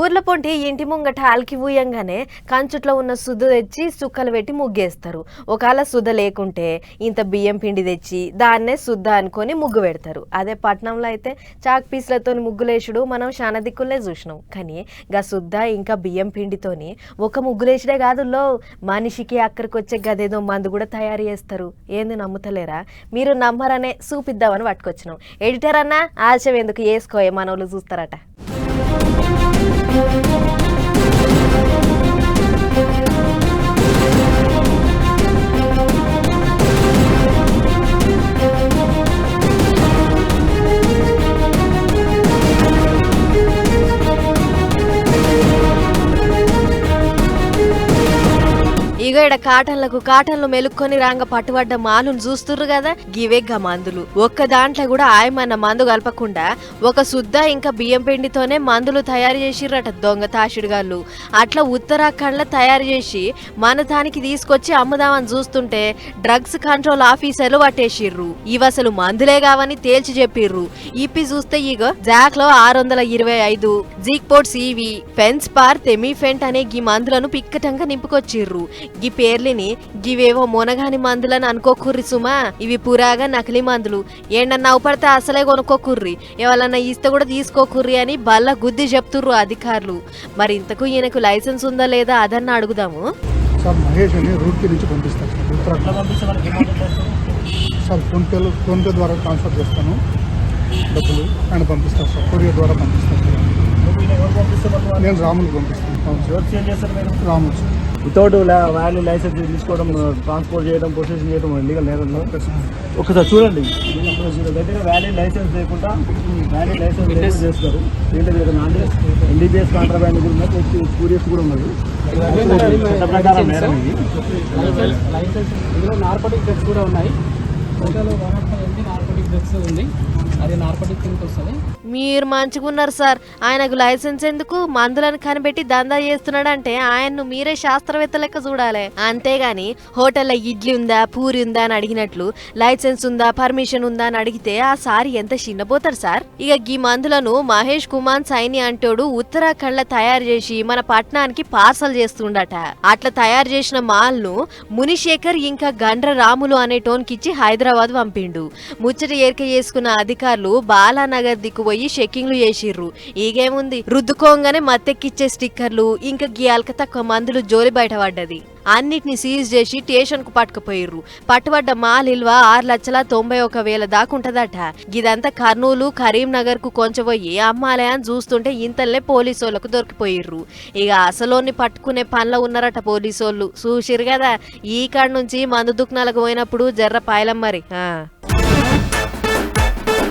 ఊర్ల పొంటి ఇంటి ముంగట అలికి ఊయంగానే కంచుట్లో ఉన్న సుద్దు తెచ్చి సుక్కలు పెట్టి ముగ్గేస్తారు. ఒకవేళ సుద్ద లేకుంటే ఇంత బియ్యం పిండి తెచ్చి దాన్నే సుద్ద అనుకొని ముగ్గు పెడతారు. అదే పట్నంలో అయితే చాక్ పీసులతో ముగ్గులేసుడు మనం చాలా దిక్కులే చూసినాం. కానీ గా సుద్ద ఇంకా బియ్యం పిండితోని ఒక ముగ్గులేసుడే కాదు లో మనిషికి అక్కడికి వచ్చే గదేదో మందు కూడా తయారు చేస్తారు. ఏంది నమ్ముతలేరా? మీరు నమ్మరనే చూపిద్దామని పట్టుకొచ్చినాం. ఎడిటర్ అన్న ఆశయం ఎందుకు? వేసుకోయే మనోళ్ళు చూస్తారట. Thank you. ఇగో ఇడ కాటన్లకు కాటన్లు మెలుక్కొని రాంగ పట్టుబడ్డ మాలును చూస్తుర్రు కదా? గివే గా మందులు ఒక్క దాంట్లో కూడా ఆయమన్న మందు కలపకుండా ఒక శుద్ధ ఇంకా బియ్యం పిండితోనే మందులు తయారు చేసిర్రట దొంగ తాషుడుగాళ్ళు అట్లా ఉత్తరాఖండ్లో తయారు చేసి మన దానికి తీసుకొచ్చి అమ్ముదామని చూస్తుంటే డ్రగ్స్ కంట్రోల్ ఆఫీసర్లు పట్టేసిర్రు. ఇవి అసలు మందులే కావని తేల్చి చెప్పిర్రు. ఇప్పి చూస్తే ఇగో జాక్లో ఆరు వందల ఇరవై ఐదు జీక్పోర్ట్ సివి ఫెన్స్ పార్ తెమిఫెంట్ అనే గీ మందులను పిక్కటంగా నింపుకొచ్చిర్రు. గీ పేర్లిని గివేవో మొనగాని మందులని అనుకోకుర్రి సుమా. ఇవి పురాగా నకిలీ మందులు. ఏండన్నా అవపడితే అసలే కొనుక్కోకుర్రి. ఎవరన్నా ఇస్తే కూడా తీసుకోకుర్రి అని బల్ల గుద్ది చెప్తుర్రు అధికారులు. మరి ఇంతకు ఈయనకు లైసెన్స్ ఉందా లేదా అదన్న అడుగుదాము. సార్ మహేష్ అని రూట్కి నుంచి పంపిస్తాను సార్ ఉత్తరాఖండ్ సార్ ఫోన్పేలో ఫోన్పే ద్వారా ట్రాన్స్ఫర్ చేస్తాను. డబ్బులు ఆయన పంపిస్తారు సార్. కొరియర్ ద్వారా పంపిస్తాను సార్ నేను రాములు పంపిస్తాను. Ramulu sir. Without value licence తీసుకోవడం ట్రాన్స్పోర్ట్ చేయడం ప్రొసెసింగ్ చేయడం లీగల్ నేరంలో ఒకసారి చూడండి. దగ్గర వ్యాల్యూ లైసెన్స్ లేకుండా వ్యాల్యూ లైసెన్స్ చేస్తారు. ఏంటంటే ఇక్కడ అంటే ఎన్డీపీఎస్ కాంట్రాబ్యాండ్ కూడా ఉన్నది క్యూరియస్ కూడా ఉన్నది చట్ట ప్రకారం నేరం ఇది. లైసెన్స్ ఇందులో నార్కోటిక్ డ్రగ్స్ కూడా ఉన్నాయి. వన్ ఎంపీ నార్కోటిక్ డ్రగ్స్ ఉంది. అది నార్కోటిక్ కిందకి వస్తుంది. మీరు మంచిగున్నారు సార్. ఆయనకు లైసెన్స్ ఎందుకు? మందులను కనిపెట్టి దందా చేస్తున్నాడంటే ఆయన్ను మీరే శాస్త్రవేత్త లెక్క చూడాలి. అంతేగాని హోటల్లో ఇడ్లీ ఉందా పూరి ఉందా అని అడిగినట్లు లైసెన్స్ ఉందా పర్మిషన్ ఉందా అని అడిగితే ఆ సారి ఎంత చిన్నపోతారు సార్? ఇక ఈ మందులను మహేష్ కుమార్ సైని అంటోడు ఉత్తరాఖండ్లో తయారు చేసి మన పట్టణానికి పార్సల్ చేస్తుండట. అట్లా తయారు చేసిన మాల్ను మునిశేఖర్ ఇంకా గండ్ర రాములు అనే టోన్కిచ్చి హైదరాబాద్ పంపిండు. ముచ్చట ఏరిక చేసుకున్న అధికారులు బాలానగర్ దిక్కు పోయి షెకింగ్లు చేసిర్రు. ఈగేముంది? రుద్దుకోగానే మత్తెక్కిచ్చే స్టిక్కర్లు ఇంకా గియాలక తక్కువ మందులు జోలి బయటపడ్డది. అన్నిటిని సీజ్ చేసి స్టేషన్కు పట్టుకుపోయిర్రు. పట్టుబడ్డ మాల్ ఇల్వ ఆరు లక్షల తొంభై ఒక వేల దాకా ఉంటదట. ఇదంతా కర్నూలు కరీంనగర్కు కొంచెం పోయి అమ్మాలే అని చూస్తుంటే ఇంతలే పోలీసోళ్ళకు దొరికిపోయిర్రు. ఇక అసలోని పట్టుకునే పనిలో ఉన్నారట పోలీసోళ్ళు. చూసిరు కదా ఈ కాడ నుంచి మందు దుకాణాలకు పోయినప్పుడు జర్ర పాయలం మరి.